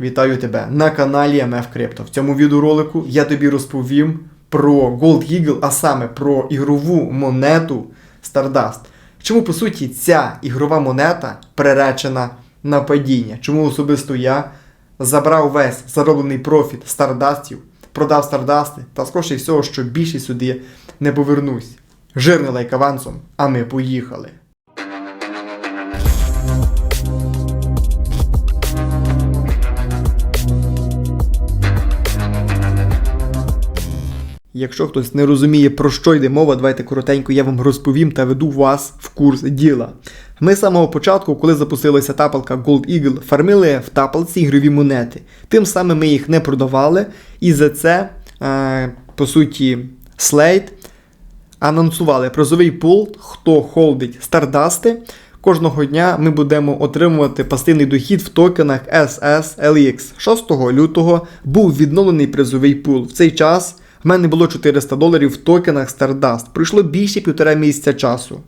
Вітаю тебе на каналі MF Crypto. В цьому відеоролику я тобі розповім про Gold Eagle, а саме про ігрову монету Stardust. Чому по суті ця ігрова монета приречена на падіння? Чому особисто я забрав весь зароблений профіт Стардастів, продав Стардасти та скоріше всього, що більше сюди не повернусь. Жирний лайк авансом, а ми поїхали. Якщо хтось не розуміє, про що йде мова, давайте коротенько я вам розповім та веду вас в курс діла. Ми з самого початку, коли запустилася тапалка Gold Eagle, фармили в тапалці ігрові монети. Тим самим ми їх не продавали, і за це, е, по суті, Slate анонсували призовий пул, хто холдить стардасти. Кожного дня ми будемо отримувати пасивний дохід в токенах SSLX. 6 лютого був відновлений призовий пул. В цей час в мене було 400 доларів в токенах Stardust. Пройшло більше півтора місяця часу.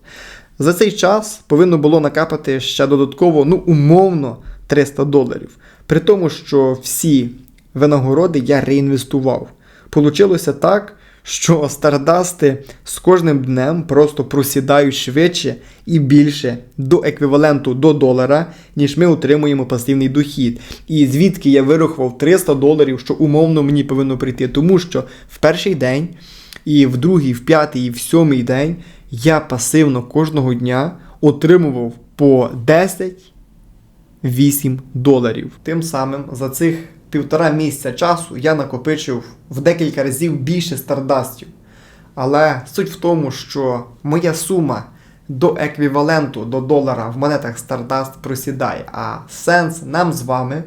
За цей час повинно було накапати ще додатково, ну, умовно, 300 доларів. При тому, що всі винагороди я реінвестував. Получилося так, що стардасти з кожним днем просто просідають швидше і більше до еквіваленту до долара, ніж ми отримуємо пасивний дохід. І звідки я вирахував 300 доларів, що умовно мені повинно прийти, тому що в перший день, і в другий, в п'ятий, і в сьомий день я пасивно кожного дня отримував по 10 8 доларів. Тим самим за цих півтора місяця часу я накопичив в декілька разів більше стардастів. Але суть в тому, що моя сума до еквіваленту до долара в монетах Stardust просідає. А сенс нам з вами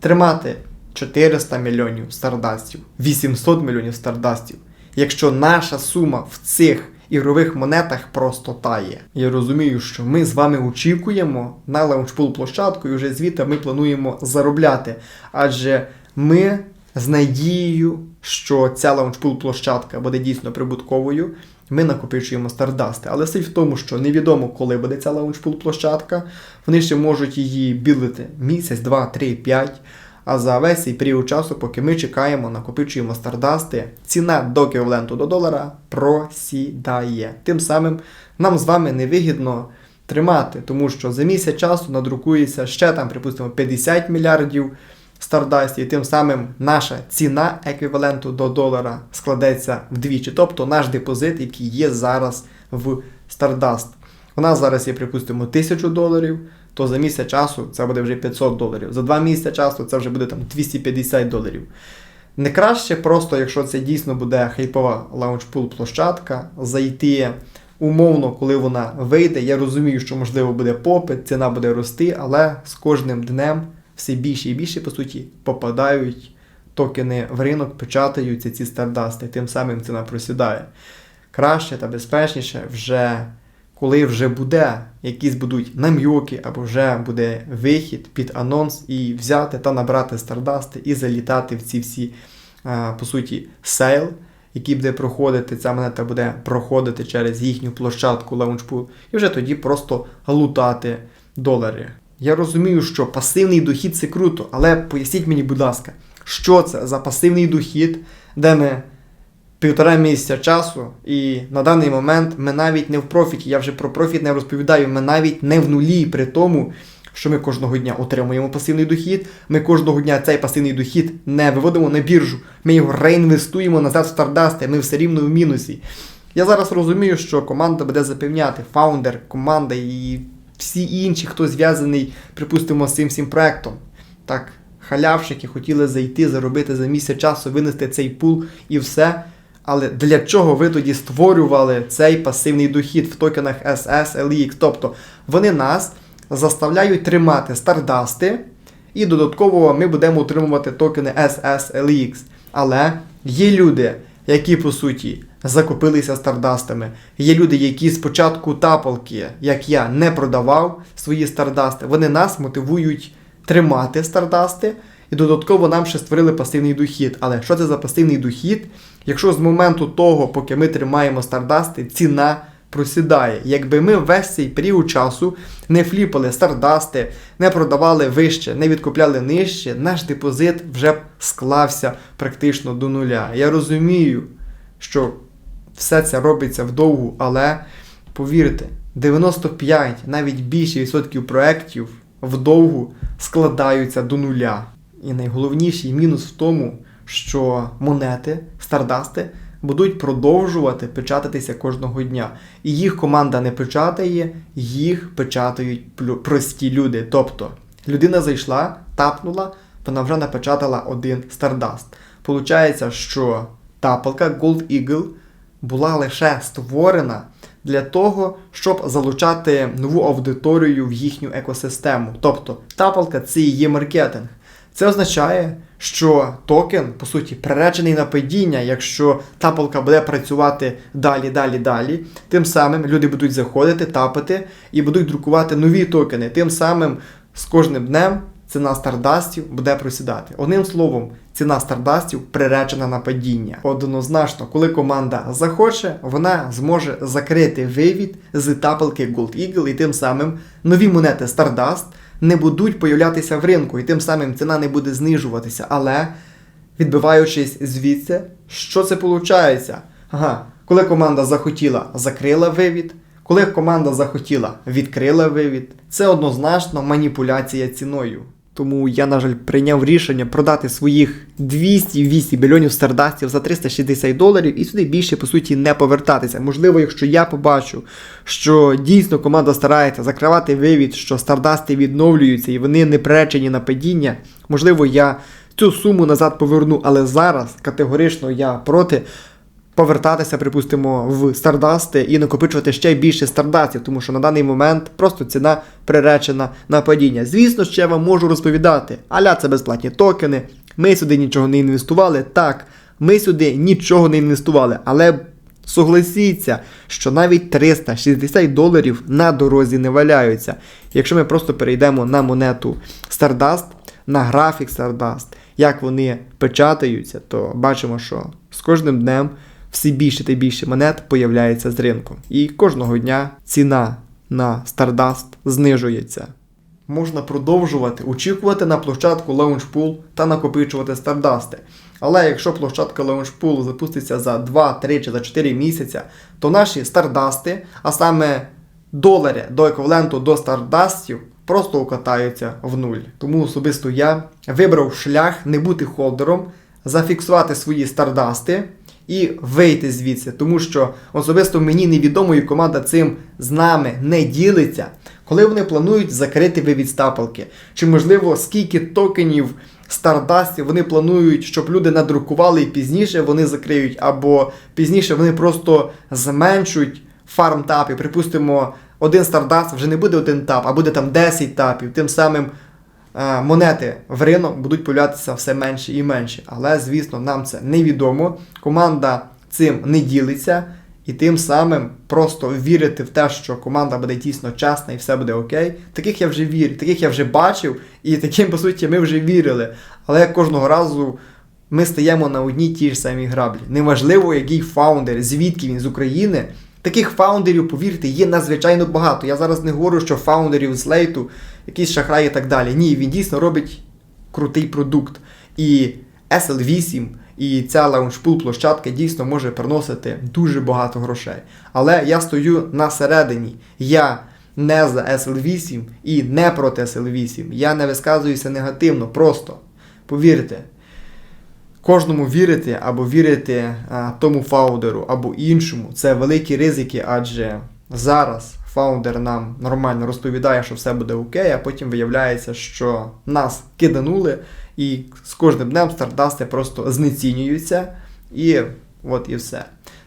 тримати 400 мільйонів стардастів, 800 мільйонів стардастів, якщо наша сума в цих ігрових монетах просто тає. Я розумію, що ми з вами очікуємо на лаунчпул площадку і вже звідти ми плануємо заробляти. Адже ми з надією, що ця лаунчпул площадка буде дійсно прибутковою. Ми накопичуємо стардасти. Але суть в тому, що невідомо, коли буде ця лаунчпул площадка. Вони ще можуть її білити місяць, два, три, п'ять. А за весь цей період часу, поки ми чекаємо, накопичуємо стардасти, ціна до еквіваленту до долара просідає. Тим самим нам з вами невигідно тримати, тому що за місяць часу надрукується ще там, припустимо, 50 мільярдів стардастів, і тим самим наша ціна еквіваленту до долара складеться вдвічі. Тобто наш депозит, який є зараз в Stardust. У нас зараз є, припустимо, 1000 доларів, то за місяць часу це буде вже 500 доларів. За два місяці часу це вже буде там 250 доларів. Не краще просто, якщо це дійсно буде хайпова лаунчпул площадка, зайти умовно, коли вона вийде. Я розумію, що можливо буде попит, ціна буде рости, але з кожним днем все більше і більше, по суті, попадають токени в ринок, печатаються ці стардасти, тим самим ціна просідає. Краще та безпечніше вже коли вже буде якісь будуть нам'юки, або вже буде вихід під анонс, і взяти та набрати стардасти і залітати в ці всі, по суті, сейл, які буде проходити, ця монета буде проходити через їхню площадку Launchpool, і вже тоді просто лутати долари. Я розумію, що пасивний дохід це круто, але поясніть мені, будь ласка, що це за пасивний дохід, де ми півтора місяця часу, і на даний момент ми навіть не в профіті. Я вже про профіт не розповідаю. Ми навіть не в нулі при тому, що ми кожного дня отримуємо пасивний дохід. Ми кожного дня цей пасивний дохід не виводимо на біржу. Ми його реінвестуємо назад в стардасти, ми все рівно в мінусі. Я зараз розумію, що команда буде запевняти, фаундер, команда і всі інші, хто зв'язаний, припустимо, з цим всім проектом. Так, халявщики хотіли зайти, заробити за місяць часу, винести цей пул і все. Але для чого ви тоді створювали цей пасивний дохід в токенах SSLX? Тобто вони нас заставляють тримати стардасти, і додатково ми будемо отримувати токени SSLX. Але є люди, які по суті закупилися стардастами. Є люди, які спочатку тапалки, як я, не продавав свої стардасти. Вони нас мотивують тримати стардасти. І додатково нам ще створили пасивний дохід. Але що це за пасивний дохід? Якщо з моменту того, поки ми тримаємо стардасти, ціна просідає. Якби ми весь цей період часу не фліпали стардасти, не продавали вище, не відкупляли нижче, наш депозит вже б склався практично до нуля. Я розумію, що все це робиться вдовгу, але повірте, 95, навіть більше відсотків проєктів вдовгу складаються до нуля. І найголовніший мінус в тому, що монети, стардасти будуть продовжувати печататися кожного дня. І їх команда не печатає, їх печатають прості люди. Тобто людина зайшла, тапнула, вона вже напечатала один стардаст. Получається, що тапалка Gold Eagle була лише створена для того, щоб залучати нову аудиторію в їхню екосистему. Тобто тапалка це є маркетинг. Це означає, що токен, по суті, приречений на падіння, якщо тапалка буде працювати далі, далі, далі. Тим самим люди будуть заходити, тапати і будуть друкувати нові токени. Тим самим з кожним днем ціна стардастів буде просідати. Одним словом, ціна стардастів приречена на падіння. Однозначно, коли команда захоче, вона зможе закрити вивід з тапалки Gold Eagle і тим самим нові монети Stardust не будуть появлятися в ринку, і тим самим ціна не буде знижуватися. Але відбиваючись звідси, що це виходить? Ага, коли команда захотіла, закрила вивід. Коли команда захотіла, відкрила вивід. Це однозначно маніпуляція ціною. Тому я, на жаль, прийняв рішення продати своїх 208 мільйонів стардастів за 360 доларів і сюди більше, по суті, не повертатися. Можливо, якщо я побачу, що дійсно команда старається закривати вивід, що стардасти відновлюються і вони не приречені на падіння, можливо, я цю суму назад поверну, але зараз категорично я проти повертатися, припустимо, в стардасти і накопичувати ще більше стардастів, тому що на даний момент просто ціна приречена на падіння. Звісно, ще я вам можу розповідати, аля це безплатні токени. Ми сюди нічого не інвестували. Так, ми сюди нічого не інвестували, але. Согласіться, що навіть 360 доларів на дорозі не валяються. Якщо ми просто перейдемо на монету Stardust, на графік Stardust, як вони печатаються, то бачимо, що з кожним днем все більше та більше монет появляється з ринку. І кожного дня ціна на Stardust знижується. Можна продовжувати очікувати на площадку Launchpool та накопичувати стардасти. Але якщо площадка Launchpool запуститься за 2, 3 чи за 4 місяця, то наші стардасти, а саме долари до еквіваленту до стардастів, просто укатаються в нуль. Тому особисто я вибрав шлях не бути холдером, зафіксувати свої стардасти і вийти звідси, тому що особисто мені невідомо, і команда цим з нами не ділиться, коли вони планують закрити вивід стапалки. Чи можливо скільки токенів стардастів вони планують, щоб люди надрукували і пізніше вони закриють, або пізніше вони просто зменшують фарм тапів. Припустимо, один стардаст вже не буде один тап, а буде там 10 тапів. Тим самим монети в ринок будуть появлятися все менше і менше. Але, звісно, нам це невідомо. Команда цим не ділиться. І тим самим просто вірити в те, що команда буде дійсно чесна і все буде окей. Таких я вже вірю, таких я вже бачив, і таким, по суті, ми вже вірили. Але кожного разу ми стаємо на одній тій ж самій граблі. Неважливо, який фаундер, звідки він з України. Таких фаундерів, повірте, є надзвичайно багато. Я зараз не говорю, що фаундерів з лейту, якісь шахраї і так далі. Ні, він дійсно робить крутий продукт. І SL8 і ця лаунчпул площадка дійсно може приносити дуже багато грошей. Але я стою на середині. Я не за SL8 і не проти SL8. Я не висказуюся негативно, просто повірте. Кожному вірити або вірити а, тому фаундеру або іншому це великі ризики, адже зараз фаундер нам нормально розповідає, що все буде окей, а потім виявляється, що нас киданули, і з кожним днем стардасти просто знецінюються, і от і все.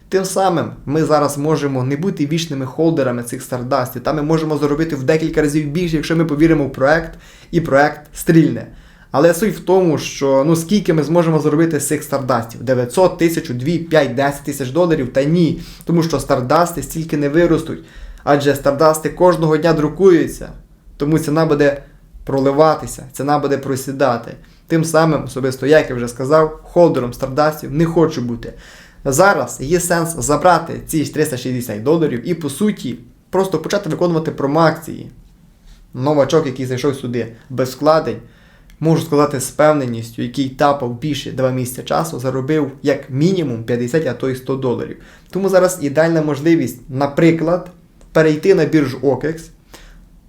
Тим самим ми зараз можемо не бути вічними холдерами цих стардастів, та ми можемо заробити в декілька разів більше, якщо ми повіримо в проект, і проект стрільне. Але суть в тому, що ну скільки ми зможемо заробити з цих стардастів? 900, 1000, 2, 5, 10 тисяч доларів? Та ні. Тому що стардасти стільки не виростуть. Адже стардасти кожного дня друкуються. Тому ціна буде проливатися, ціна буде просідати. Тим самим, особисто, як я вже сказав, холдером стардастів не хочу бути. Зараз є сенс забрати ці 360 доларів і по суті просто почати виконувати промоакції. Новачок, який зайшов сюди без вкладень, можу сказати з певненістю, який тапав більше 2 місяці часу, заробив як мінімум 50, а то й 100 доларів. Тому зараз ідеальна можливість, наприклад, перейти на біржу OKEX,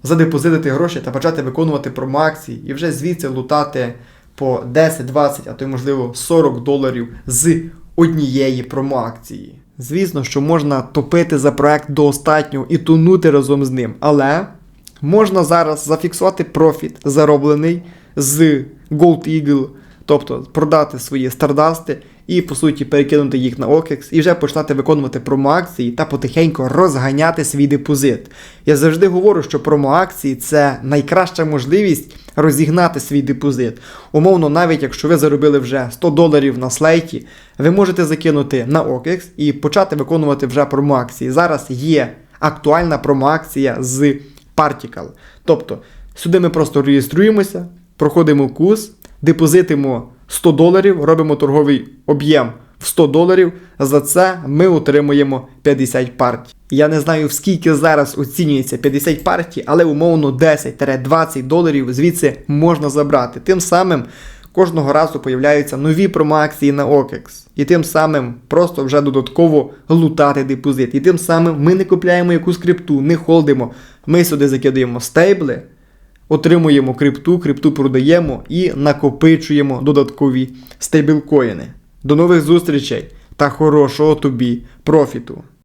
задепозитити гроші та почати виконувати промоакції і вже звідси лутати по 10, 20, а то й можливо 40 доларів з однієї промоакції. Звісно, що можна топити за проект до останнього і тонути разом з ним, але можна зараз зафіксувати профіт, зароблений з Gold Eagle, тобто продати свої стардасти і по суті перекинути їх на OKEX і вже почати виконувати промоакції та потихеньку розганяти свій депозит. Я завжди говорю, що промоакції це найкраща можливість розігнати свій депозит. Умовно, навіть якщо ви заробили вже 100 доларів на слейті, ви можете закинути на OKEX і почати виконувати вже промоакції. Зараз є актуальна промоакція з Particle. Тобто сюди ми просто реєструємося, проходимо курс, депозитимо 100 доларів, робимо торговий об'єм в 100 доларів. За це ми отримуємо 50 партій. Я не знаю, в скільки зараз оцінюється 50 партій, але умовно 10-20 доларів звідси можна забрати. Тим самим кожного разу появляються нові промоакції на OKEX. І тим самим просто вже додатково лутати депозит. І тим самим ми не купляємо якусь крипту, не холдимо. Ми сюди закидаємо стейбли, отримуємо крипту, крипту продаємо і накопичуємо додаткові стейблкоїни. До нових зустрічей та хорошого тобі профіту!